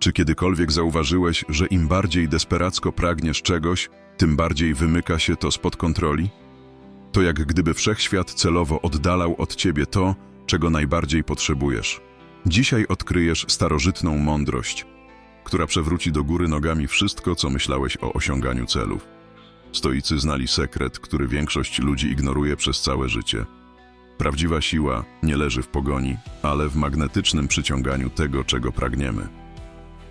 Czy kiedykolwiek zauważyłeś, że im bardziej desperacko pragniesz czegoś, tym bardziej wymyka się to spod kontroli? To jak gdyby wszechświat celowo oddalał od ciebie to, czego najbardziej potrzebujesz. Dzisiaj odkryjesz starożytną mądrość, która przewróci do góry nogami wszystko, co myślałeś o osiąganiu celów. Stoicy znali sekret, który większość ludzi ignoruje przez całe życie. Prawdziwa siła nie leży w pogoni, ale w magnetycznym przyciąganiu tego, czego pragniemy.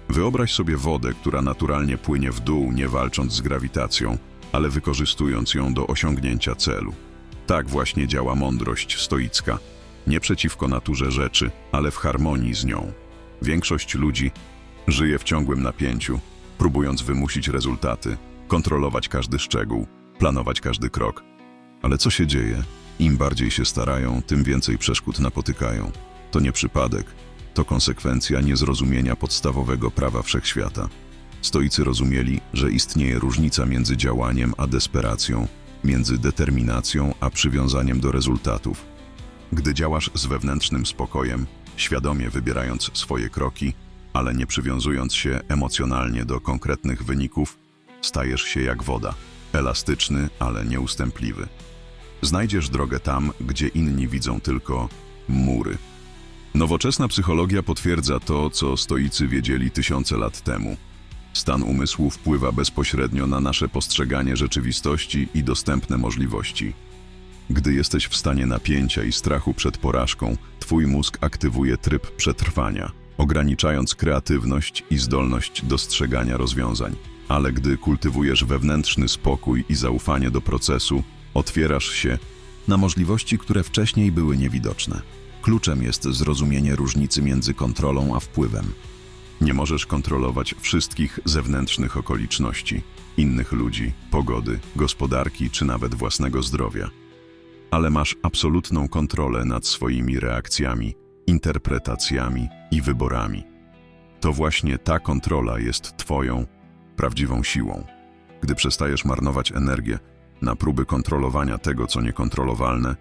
Wyobraź sobie wodę, która naturalnie płynie w dół, nie walcząc z grawitacją, ale wykorzystując ją do osiągnięcia celu. Tak właśnie działa mądrość stoicka. Nie przeciwko naturze rzeczy, ale w harmonii z nią. Większość ludzi żyje w ciągłym napięciu, próbując wymusić rezultaty, kontrolować każdy szczegół, planować każdy krok. Ale co się dzieje? Im bardziej się starają, tym więcej przeszkód napotykają. To nie przypadek, to konsekwencja niezrozumienia podstawowego prawa wszechświata. Stoicy rozumieli, że istnieje różnica między działaniem a desperacją, między determinacją a przywiązaniem do rezultatów. Gdy działasz z wewnętrznym spokojem, świadomie wybierając swoje kroki, ale nie przywiązując się emocjonalnie do konkretnych wyników, stajesz się jak woda, elastyczny, ale nieustępliwy. Znajdziesz drogę tam, gdzie inni widzą tylko mury. Nowoczesna psychologia potwierdza to, co stoicy wiedzieli tysiące lat temu. Stan umysłu wpływa bezpośrednio na nasze postrzeganie rzeczywistości i dostępne możliwości. Gdy jesteś w stanie napięcia i strachu przed porażką, twój mózg aktywuje tryb przetrwania, ograniczając kreatywność i zdolność dostrzegania rozwiązań. Ale gdy kultywujesz wewnętrzny spokój i zaufanie do procesu, otwierasz się na możliwości, które wcześniej były niewidoczne. Kluczem jest zrozumienie różnicy między kontrolą a wpływem. Nie możesz kontrolować wszystkich zewnętrznych okoliczności, innych ludzi, pogody, gospodarki czy nawet własnego zdrowia. Ale masz absolutną kontrolę nad swoimi reakcjami, interpretacjami i wyborami. To właśnie ta kontrola jest Twoją prawdziwą siłą. Gdy przestajesz marnować energię na próby kontrolowania tego, co niekontrolowalne,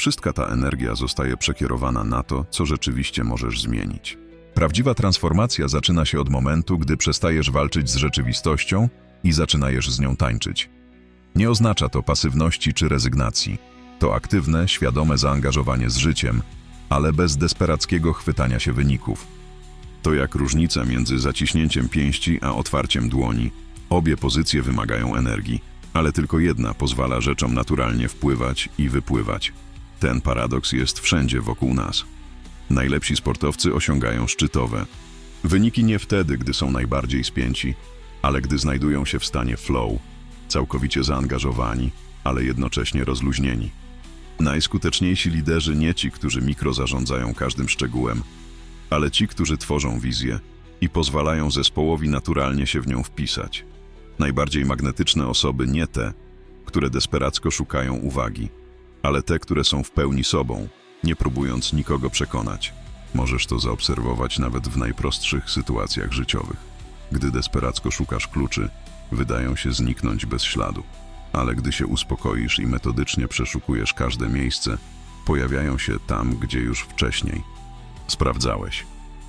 wszystka ta energia zostaje przekierowana na to, co rzeczywiście możesz zmienić. Prawdziwa transformacja zaczyna się od momentu, gdy przestajesz walczyć z rzeczywistością i zaczynajesz z nią tańczyć. Nie oznacza to pasywności czy rezygnacji. To aktywne, świadome zaangażowanie z życiem, ale bez desperackiego chwytania się wyników. To jak różnica między zaciśnięciem pięści a otwarciem dłoni. Obie pozycje wymagają energii, ale tylko jedna pozwala rzeczom naturalnie wpływać i wypływać. Ten paradoks jest wszędzie wokół nas. Najlepsi sportowcy osiągają szczytowe wyniki nie wtedy, gdy są najbardziej spięci, ale gdy znajdują się w stanie flow, całkowicie zaangażowani, ale jednocześnie rozluźnieni. Najskuteczniejsi liderzy nie ci, którzy mikrozarządzają każdym szczegółem, ale ci, którzy tworzą wizję i pozwalają zespołowi naturalnie się w nią wpisać. Najbardziej magnetyczne osoby nie te, które desperacko szukają uwagi, ale te, które są w pełni sobą, nie próbując nikogo przekonać. Możesz to zaobserwować nawet w najprostszych sytuacjach życiowych. Gdy desperacko szukasz kluczy, wydają się zniknąć bez śladu. Ale gdy się uspokoisz i metodycznie przeszukujesz każde miejsce, pojawiają się tam, gdzie już wcześniej sprawdzałeś.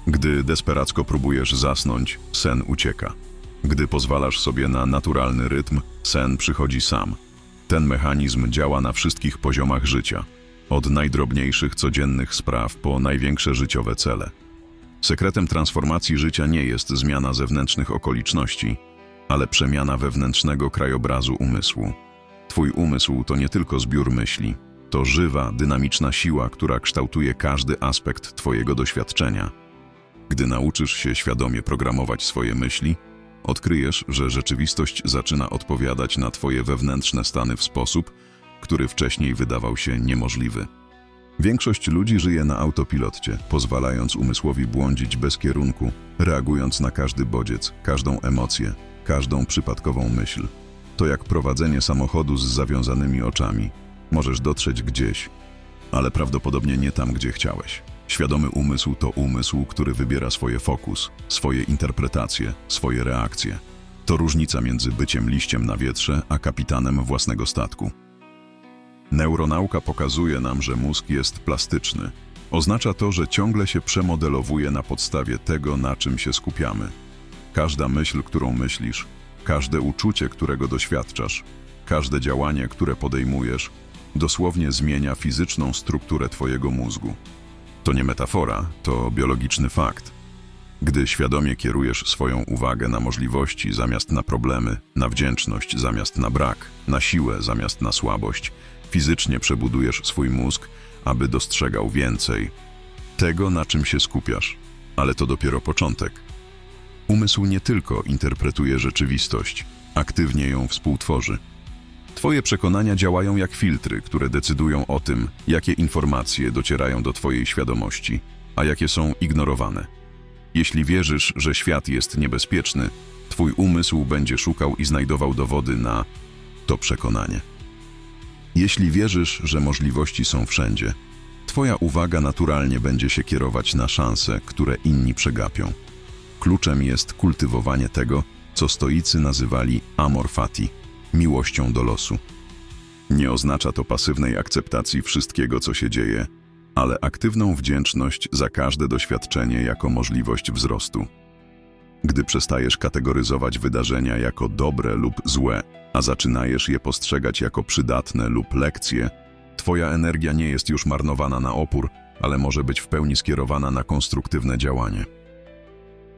Gdy desperacko próbujesz zasnąć, sen ucieka. Gdy pozwalasz sobie na naturalny rytm, sen przychodzi sam. Ten mechanizm działa na wszystkich poziomach życia, od najdrobniejszych codziennych spraw po największe życiowe cele. Sekretem transformacji życia nie jest zmiana zewnętrznych okoliczności, ale przemiana wewnętrznego krajobrazu umysłu. Twój umysł to nie tylko zbiór myśli, to żywa, dynamiczna siła, która kształtuje każdy aspekt Twojego doświadczenia. Gdy nauczysz się świadomie programować swoje myśli, odkryjesz, że rzeczywistość zaczyna odpowiadać na Twoje wewnętrzne stany w sposób, który wcześniej wydawał się niemożliwy. Większość ludzi żyje na autopilocie, pozwalając umysłowi błądzić bez kierunku, reagując na każdy bodziec, każdą emocję, każdą przypadkową myśl. To jak prowadzenie samochodu z zawiązanymi oczami. Możesz dotrzeć gdzieś, ale prawdopodobnie nie tam, gdzie chciałeś. Świadomy umysł to umysł, który wybiera swoje fokus, swoje interpretacje, swoje reakcje. To różnica między byciem liściem na wietrze, a kapitanem własnego statku. Neuronauka pokazuje nam, że mózg jest plastyczny. Oznacza to, że ciągle się przemodelowuje na podstawie tego, na czym się skupiamy. Każda myśl, którą myślisz, każde uczucie, którego doświadczasz, każde działanie, które podejmujesz, dosłownie zmienia fizyczną strukturę Twojego mózgu. To nie metafora, to biologiczny fakt. Gdy świadomie kierujesz swoją uwagę na możliwości zamiast na problemy, na wdzięczność zamiast na brak, na siłę zamiast na słabość, fizycznie przebudujesz swój mózg, aby dostrzegał więcej tego, na czym się skupiasz. Ale to dopiero początek. Umysł nie tylko interpretuje rzeczywistość, aktywnie ją współtworzy. Twoje przekonania działają jak filtry, które decydują o tym, jakie informacje docierają do Twojej świadomości, a jakie są ignorowane. Jeśli wierzysz, że świat jest niebezpieczny, Twój umysł będzie szukał i znajdował dowody na to przekonanie. Jeśli wierzysz, że możliwości są wszędzie, Twoja uwaga naturalnie będzie się kierować na szanse, które inni przegapią. Kluczem jest kultywowanie tego, co stoicy nazywali amor fati miłością do losu. Nie oznacza to pasywnej akceptacji wszystkiego, co się dzieje, ale aktywną wdzięczność za każde doświadczenie jako możliwość wzrostu. Gdy przestajesz kategoryzować wydarzenia jako dobre lub złe, a zaczynajesz je postrzegać jako przydatne lub lekcje, Twoja energia nie jest już marnowana na opór, ale może być w pełni skierowana na konstruktywne działanie.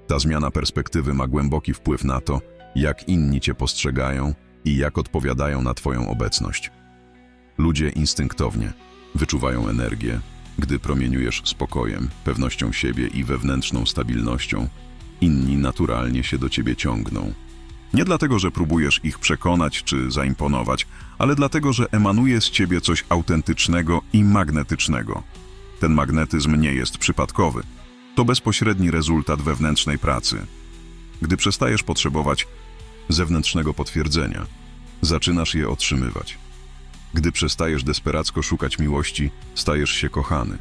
Ta zmiana perspektywy ma głęboki wpływ na to, jak inni Cię postrzegają i jak odpowiadają na Twoją obecność. Ludzie instynktownie wyczuwają energię, gdy promieniujesz spokojem, pewnością siebie i wewnętrzną stabilnością, inni naturalnie się do Ciebie ciągną. Nie dlatego, że próbujesz ich przekonać czy zaimponować, ale dlatego, że emanuje z Ciebie coś autentycznego i magnetycznego. Ten magnetyzm nie jest przypadkowy. To bezpośredni rezultat wewnętrznej pracy. Gdy przestajesz potrzebować zewnętrznego potwierdzenia, zaczynasz je otrzymywać. Gdy przestajesz desperacko szukać miłości, stajesz się kochany.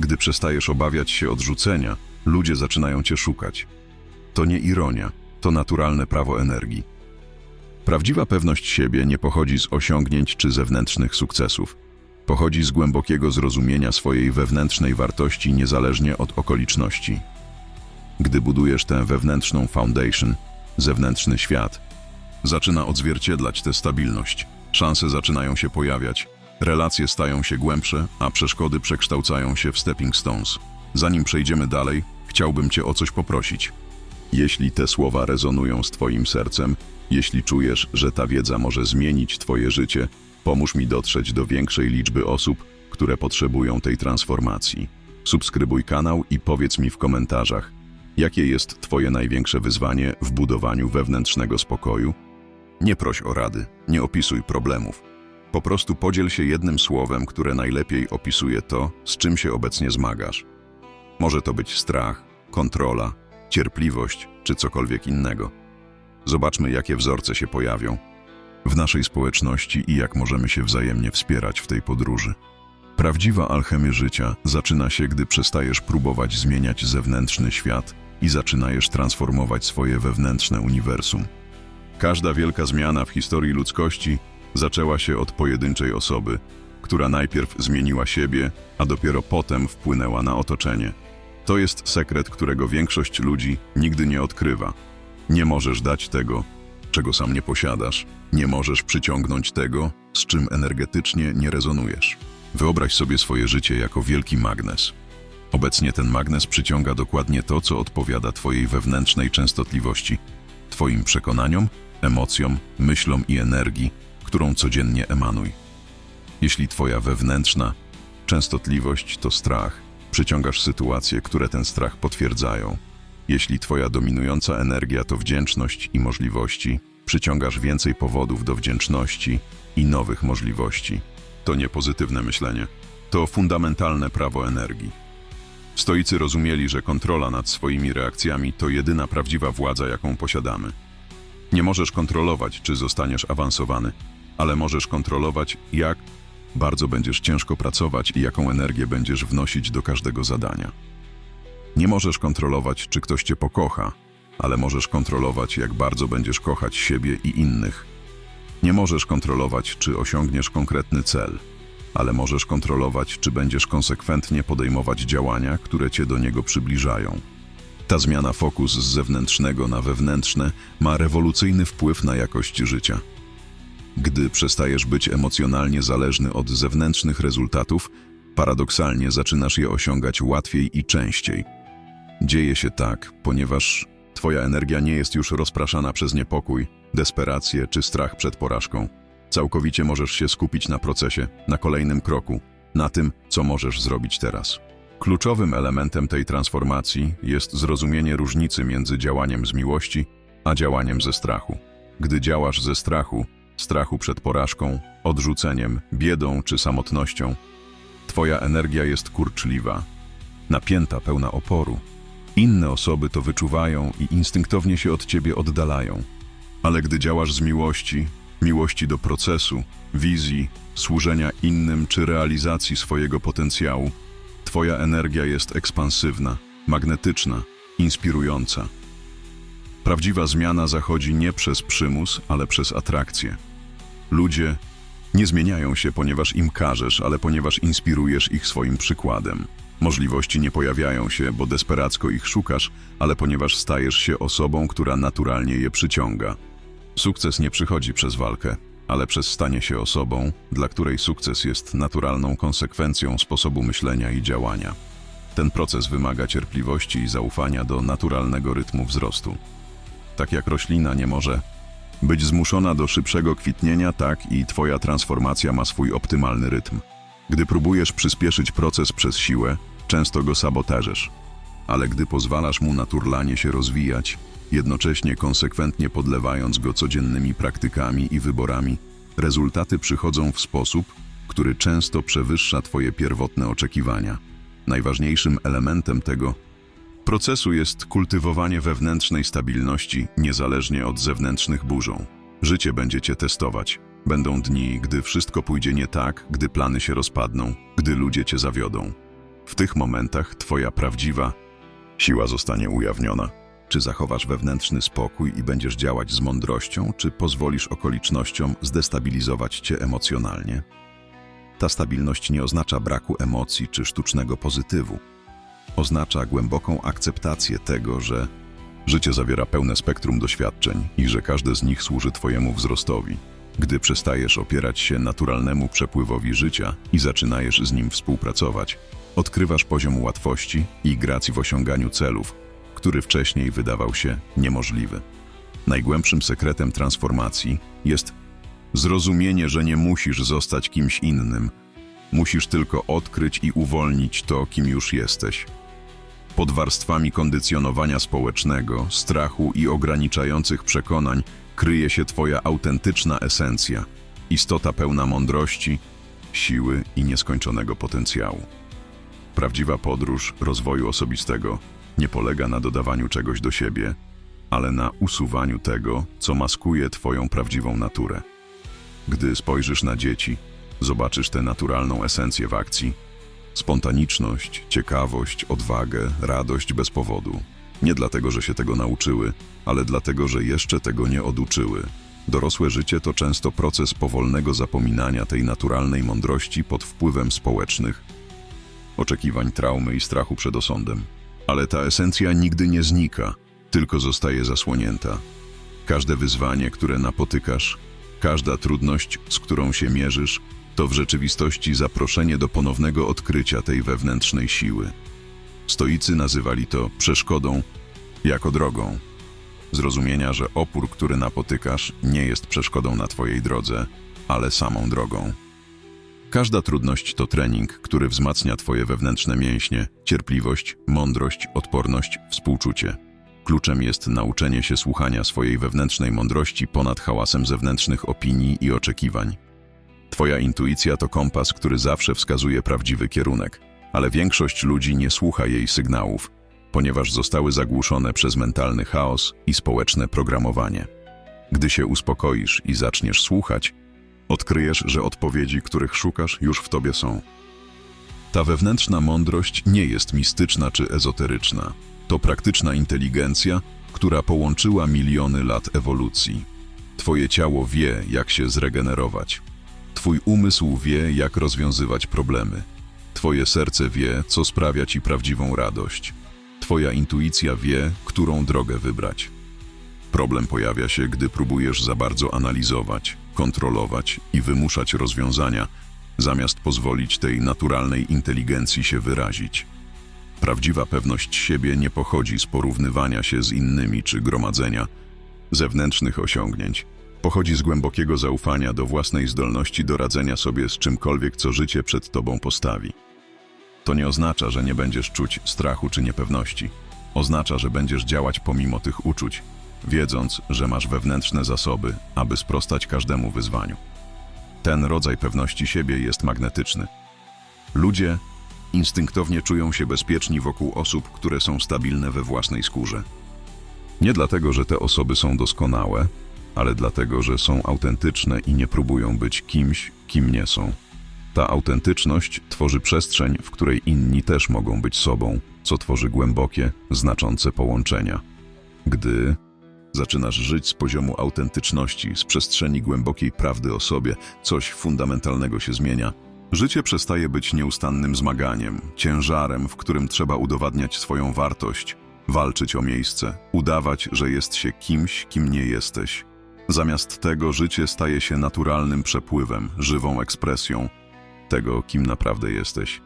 Gdy przestajesz obawiać się odrzucenia, ludzie zaczynają cię szukać. To nie ironia, to naturalne prawo energii. Prawdziwa pewność siebie nie pochodzi z osiągnięć czy zewnętrznych sukcesów. Pochodzi z głębokiego zrozumienia swojej wewnętrznej wartości niezależnie od okoliczności. Gdy budujesz tę wewnętrzną foundation, zewnętrzny świat, zaczyna odzwierciedlać tę stabilność. Szanse zaczynają się pojawiać, relacje stają się głębsze, a przeszkody przekształcają się w stepping stones. Zanim przejdziemy dalej, chciałbym Cię o coś poprosić. Jeśli te słowa rezonują z Twoim sercem, jeśli czujesz, że ta wiedza może zmienić Twoje życie, pomóż mi dotrzeć do większej liczby osób, które potrzebują tej transformacji. Subskrybuj kanał i powiedz mi w komentarzach, jakie jest Twoje największe wyzwanie w budowaniu wewnętrznego spokoju. Nie proś o rady, nie opisuj problemów. Po prostu podziel się jednym słowem, które najlepiej opisuje to, z czym się obecnie zmagasz. Może to być strach, kontrola, cierpliwość czy cokolwiek innego. Zobaczmy, jakie wzorce się pojawią w naszej społeczności i jak możemy się wzajemnie wspierać w tej podróży. Prawdziwa alchemia życia zaczyna się, gdy przestajesz próbować zmieniać zewnętrzny świat i zaczynajesz transformować swoje wewnętrzne uniwersum. Każda wielka zmiana w historii ludzkości zaczęła się od pojedynczej osoby, która najpierw zmieniła siebie, a dopiero potem wpłynęła na otoczenie. To jest sekret, którego większość ludzi nigdy nie odkrywa. Nie możesz dać tego, czego sam nie posiadasz. Nie możesz przyciągnąć tego, z czym energetycznie nie rezonujesz. Wyobraź sobie swoje życie jako wielki magnes. Obecnie ten magnes przyciąga dokładnie to, co odpowiada Twojej wewnętrznej częstotliwości, Twoim przekonaniom, emocjom, myślom i energii, którą codziennie emanuj. Jeśli Twoja wewnętrzna częstotliwość to strach, przyciągasz sytuacje, które ten strach potwierdzają. Jeśli Twoja dominująca energia to wdzięczność i możliwości, przyciągasz więcej powodów do wdzięczności i nowych możliwości. To nie pozytywne myślenie, to fundamentalne prawo energii. Stoicy rozumieli, że kontrola nad swoimi reakcjami to jedyna prawdziwa władza, jaką posiadamy. Nie możesz kontrolować, czy zostaniesz awansowany, ale możesz kontrolować, jak bardzo będziesz ciężko pracować i jaką energię będziesz wnosić do każdego zadania. Nie możesz kontrolować, czy ktoś cię pokocha, ale możesz kontrolować, jak bardzo będziesz kochać siebie i innych. Nie możesz kontrolować, czy osiągniesz konkretny cel, ale możesz kontrolować, czy będziesz konsekwentnie podejmować działania, które cię do niego przybliżają. Ta zmiana fokus z zewnętrznego na wewnętrzne ma rewolucyjny wpływ na jakość życia. Gdy przestajesz być emocjonalnie zależny od zewnętrznych rezultatów, paradoksalnie zaczynasz je osiągać łatwiej i częściej. Dzieje się tak, ponieważ Twoja energia nie jest już rozpraszana przez niepokój, desperację czy strach przed porażką. Całkowicie możesz się skupić na procesie, na kolejnym kroku, na tym, co możesz zrobić teraz. Kluczowym elementem tej transformacji jest zrozumienie różnicy między działaniem z miłości a działaniem ze strachu. Gdy działasz ze strachu, strachu przed porażką, odrzuceniem, biedą czy samotnością, Twoja energia jest kurczliwa, napięta, pełna oporu. Inne osoby to wyczuwają i instynktownie się od ciebie oddalają. Ale gdy działasz z miłości, miłości do procesu, wizji, służenia innym czy realizacji swojego potencjału, Twoja energia jest ekspansywna, magnetyczna, inspirująca. Prawdziwa zmiana zachodzi nie przez przymus, ale przez atrakcję. Ludzie nie zmieniają się, ponieważ im każesz, ale ponieważ inspirujesz ich swoim przykładem. Możliwości nie pojawiają się, bo desperacko ich szukasz, ale ponieważ stajesz się osobą, która naturalnie je przyciąga. Sukces nie przychodzi przez walkę, ale przez stanie się osobą, dla której sukces jest naturalną konsekwencją sposobu myślenia i działania. Ten proces wymaga cierpliwości i zaufania do naturalnego rytmu wzrostu. Tak jak roślina nie może być zmuszona do szybszego kwitnienia, tak i Twoja transformacja ma swój optymalny rytm. Gdy próbujesz przyspieszyć proces przez siłę, często go sabotażesz. Ale gdy pozwalasz mu naturalnie się rozwijać, jednocześnie konsekwentnie podlewając go codziennymi praktykami i wyborami, rezultaty przychodzą w sposób, który często przewyższa Twoje pierwotne oczekiwania. Najważniejszym elementem tego procesu jest kultywowanie wewnętrznej stabilności niezależnie od zewnętrznych burzą. Życie będzie Cię testować. Będą dni, gdy wszystko pójdzie nie tak, gdy plany się rozpadną, gdy ludzie Cię zawiodą. W tych momentach Twoja prawdziwa siła zostanie ujawniona. Czy zachowasz wewnętrzny spokój i będziesz działać z mądrością, czy pozwolisz okolicznościom zdestabilizować cię emocjonalnie? Ta stabilność nie oznacza braku emocji czy sztucznego pozytywu. Oznacza głęboką akceptację tego, że życie zawiera pełne spektrum doświadczeń i że każde z nich służy Twojemu wzrostowi. Gdy przestajesz opierać się naturalnemu przepływowi życia i zaczynajesz z nim współpracować, odkrywasz poziom łatwości i gracji w osiąganiu celów, który wcześniej wydawał się niemożliwy. Najgłębszym sekretem transformacji jest zrozumienie, że nie musisz zostać kimś innym, musisz tylko odkryć i uwolnić to, kim już jesteś. Pod warstwami kondycjonowania społecznego, strachu i ograniczających przekonań kryje się Twoja autentyczna esencja, istota pełna mądrości, siły i nieskończonego potencjału. Prawdziwa podróż rozwoju osobistego nie polega na dodawaniu czegoś do siebie, ale na usuwaniu tego, co maskuje Twoją prawdziwą naturę. Gdy spojrzysz na dzieci, zobaczysz tę naturalną esencję w akcji spontaniczność, ciekawość, odwagę, radość bez powodu. Nie dlatego, że się tego nauczyły, ale dlatego, że jeszcze tego nie oduczyły. Dorosłe życie to często proces powolnego zapominania tej naturalnej mądrości pod wpływem społecznych oczekiwań, traumy i strachu przed osądem. Ale ta esencja nigdy nie znika, tylko zostaje zasłonięta. Każde wyzwanie, które napotykasz, każda trudność, z którą się mierzysz, to w rzeczywistości zaproszenie do ponownego odkrycia tej wewnętrznej siły. Stoicy nazywali to przeszkodą jako drogą. Zrozumienia, że opór, który napotykasz, nie jest przeszkodą na Twojej drodze, ale samą drogą. Każda trudność to trening, który wzmacnia Twoje wewnętrzne mięśnie, cierpliwość, mądrość, odporność, współczucie. Kluczem jest nauczenie się słuchania swojej wewnętrznej mądrości ponad hałasem zewnętrznych opinii i oczekiwań. Twoja intuicja to kompas, który zawsze wskazuje prawdziwy kierunek, ale większość ludzi nie słucha jej sygnałów, ponieważ zostały zagłuszone przez mentalny chaos i społeczne programowanie. Gdy się uspokoisz i zaczniesz słuchać, odkryjesz, że odpowiedzi, których szukasz, już w tobie są. Ta wewnętrzna mądrość nie jest mistyczna czy ezoteryczna. To praktyczna inteligencja, która połączyła miliony lat ewolucji. Twoje ciało wie, jak się zregenerować. Twój umysł wie, jak rozwiązywać problemy. Twoje serce wie, co sprawia ci prawdziwą radość. Twoja intuicja wie, którą drogę wybrać. Problem pojawia się, gdy próbujesz za bardzo analizować, kontrolować i wymuszać rozwiązania, zamiast pozwolić tej naturalnej inteligencji się wyrazić. Prawdziwa pewność siebie nie pochodzi z porównywania się z innymi czy gromadzenia zewnętrznych osiągnięć. Pochodzi z głębokiego zaufania do własnej zdolności do radzenia sobie z czymkolwiek, co życie przed tobą postawi. To nie oznacza, że nie będziesz czuć strachu czy niepewności. Oznacza, że będziesz działać pomimo tych uczuć, wiedząc, że masz wewnętrzne zasoby, aby sprostać każdemu wyzwaniu. Ten rodzaj pewności siebie jest magnetyczny. Ludzie instynktownie czują się bezpieczni wokół osób, które są stabilne we własnej skórze. Nie dlatego, że te osoby są doskonałe, ale dlatego, że są autentyczne i nie próbują być kimś, kim nie są. Ta autentyczność tworzy przestrzeń, w której inni też mogą być sobą, co tworzy głębokie, znaczące połączenia. Gdy zaczynasz żyć z poziomu autentyczności, z przestrzeni głębokiej prawdy o sobie, coś fundamentalnego się zmienia. Życie przestaje być nieustannym zmaganiem, ciężarem, w którym trzeba udowadniać swoją wartość, walczyć o miejsce, udawać, że jest się kimś, kim nie jesteś. Zamiast tego życie staje się naturalnym przepływem, żywą ekspresją tego, kim naprawdę jesteś.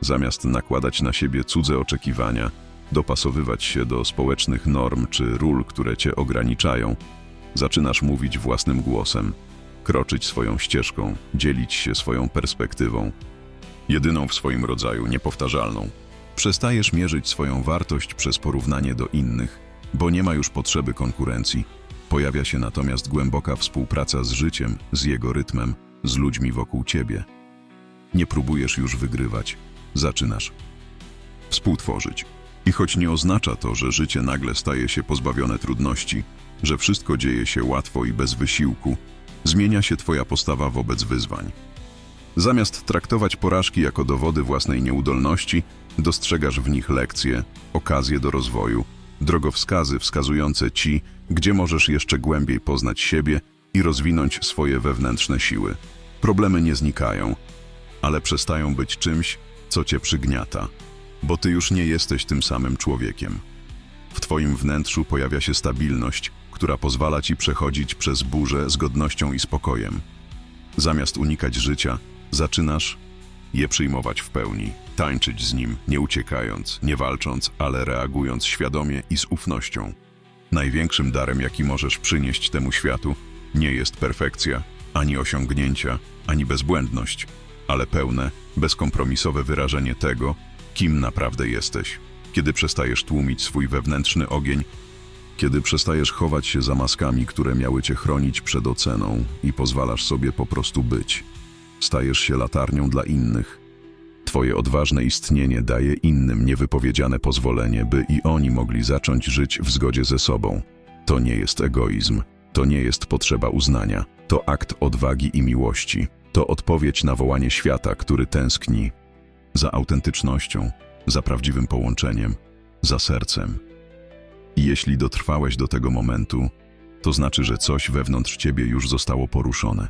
Zamiast nakładać na siebie cudze oczekiwania, dopasowywać się do społecznych norm czy ról, które cię ograniczają, zaczynasz mówić własnym głosem, kroczyć swoją ścieżką, dzielić się swoją perspektywą, jedyną w swoim rodzaju, niepowtarzalną. Przestajesz mierzyć swoją wartość przez porównanie do innych, bo nie ma już potrzeby konkurencji. Pojawia się natomiast głęboka współpraca z życiem, z jego rytmem, z ludźmi wokół ciebie. Nie próbujesz już wygrywać, zaczynasz współtworzyć. I choć nie oznacza to, że życie nagle staje się pozbawione trudności, że wszystko dzieje się łatwo i bez wysiłku, zmienia się Twoja postawa wobec wyzwań. Zamiast traktować porażki jako dowody własnej nieudolności, dostrzegasz w nich lekcje, okazje do rozwoju, drogowskazy wskazujące Ci, gdzie możesz jeszcze głębiej poznać siebie i rozwinąć swoje wewnętrzne siły. Problemy nie znikają, ale przestają być czymś, co Cię przygniata, bo Ty już nie jesteś tym samym człowiekiem. W Twoim wnętrzu pojawia się stabilność, która pozwala Ci przechodzić przez burzę z godnością i spokojem. Zamiast unikać życia, zaczynasz je przyjmować w pełni, tańczyć z nim, nie uciekając, nie walcząc, ale reagując świadomie i z ufnością. Największym darem, jaki możesz przynieść temu światu, nie jest perfekcja, ani osiągnięcia, ani bezbłędność, ale pełne, bezkompromisowe wyrażenie tego, kim naprawdę jesteś. Kiedy przestajesz tłumić swój wewnętrzny ogień, kiedy przestajesz chować się za maskami, które miały cię chronić przed oceną i pozwalasz sobie po prostu być. Stajesz się latarnią dla innych. Twoje odważne istnienie daje innym niewypowiedziane pozwolenie, by i oni mogli zacząć żyć w zgodzie ze sobą. To nie jest egoizm, to nie jest potrzeba uznania, to akt odwagi i miłości. To odpowiedź na wołanie świata, który tęskni za autentycznością, za prawdziwym połączeniem, za sercem. I jeśli dotrwałeś do tego momentu, to znaczy, że coś wewnątrz ciebie już zostało poruszone.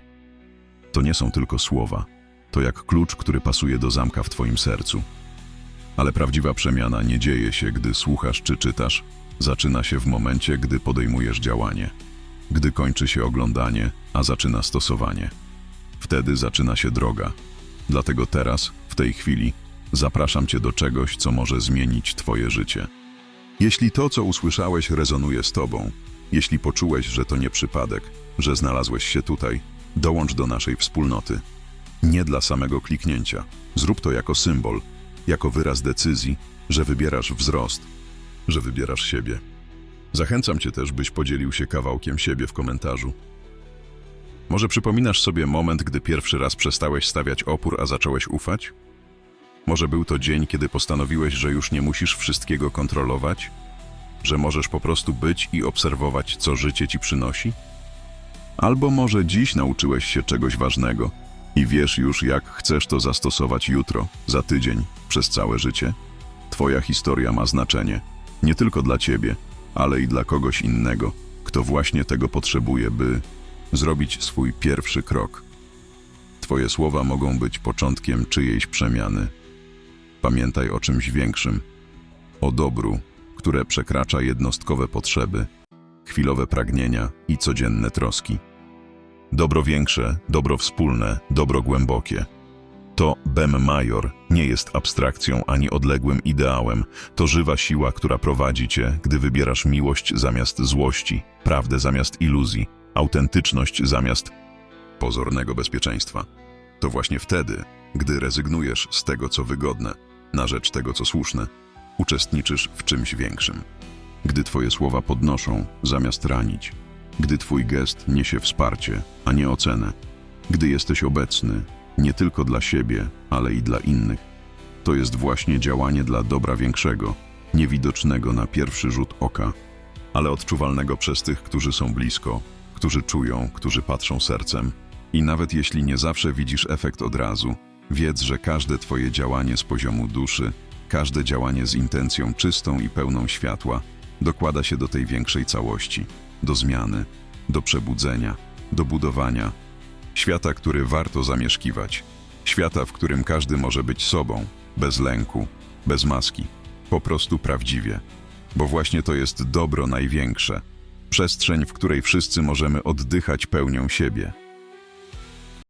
To nie są tylko słowa, to jak klucz, który pasuje do zamka w twoim sercu. Ale prawdziwa przemiana nie dzieje się, gdy słuchasz czy czytasz, zaczyna się w momencie, gdy podejmujesz działanie, gdy kończy się oglądanie, a zaczyna stosowanie. Wtedy zaczyna się droga. Dlatego teraz, tej chwili, zapraszam Cię do czegoś, co może zmienić Twoje życie. Jeśli to, co usłyszałeś, rezonuje z Tobą, jeśli poczułeś, że to nie przypadek, że znalazłeś się tutaj, dołącz do naszej wspólnoty. Nie dla samego kliknięcia. Zrób to jako symbol, jako wyraz decyzji, że wybierasz wzrost, że wybierasz siebie. Zachęcam Cię też, byś podzielił się kawałkiem siebie w komentarzu. Może przypominasz sobie moment, gdy pierwszy raz przestałeś stawiać opór, a zacząłeś ufać? Może był to dzień, kiedy postanowiłeś, że już nie musisz wszystkiego kontrolować? Że możesz po prostu być i obserwować, co życie ci przynosi? Albo może dziś nauczyłeś się czegoś ważnego i wiesz już, jak chcesz to zastosować jutro, za tydzień, przez całe życie? Twoja historia ma znaczenie nie tylko dla ciebie, ale i dla kogoś innego, kto właśnie tego potrzebuje, by zrobić swój pierwszy krok. Twoje słowa mogą być początkiem czyjejś przemiany. Pamiętaj o czymś większym, o dobru, które przekracza jednostkowe potrzeby, chwilowe pragnienia i codzienne troski. Dobro większe, dobro wspólne, dobro głębokie. To Bem Major nie jest abstrakcją ani odległym ideałem, to żywa siła, która prowadzi cię, gdy wybierasz miłość zamiast złości, prawdę zamiast iluzji, autentyczność zamiast pozornego bezpieczeństwa. To właśnie wtedy, gdy rezygnujesz z tego, co wygodne, na rzecz tego, co słuszne, uczestniczysz w czymś większym. Gdy Twoje słowa podnoszą, zamiast ranić, gdy Twój gest niesie wsparcie, a nie ocenę, gdy jesteś obecny, nie tylko dla siebie, ale i dla innych, to jest właśnie działanie dla dobra większego, niewidocznego na pierwszy rzut oka, ale odczuwalnego przez tych, którzy są blisko, którzy czują, którzy patrzą sercem. I nawet jeśli nie zawsze widzisz efekt od razu, wiedz, że każde Twoje działanie z poziomu duszy, każde działanie z intencją czystą i pełną światła, dokłada się do tej większej całości, do zmiany, do przebudzenia, do budowania. Świata, który warto zamieszkiwać. Świata, w którym każdy może być sobą, bez lęku, bez maski, po prostu prawdziwie. Bo właśnie to jest dobro największe. Przestrzeń, w której wszyscy możemy oddychać pełnią siebie.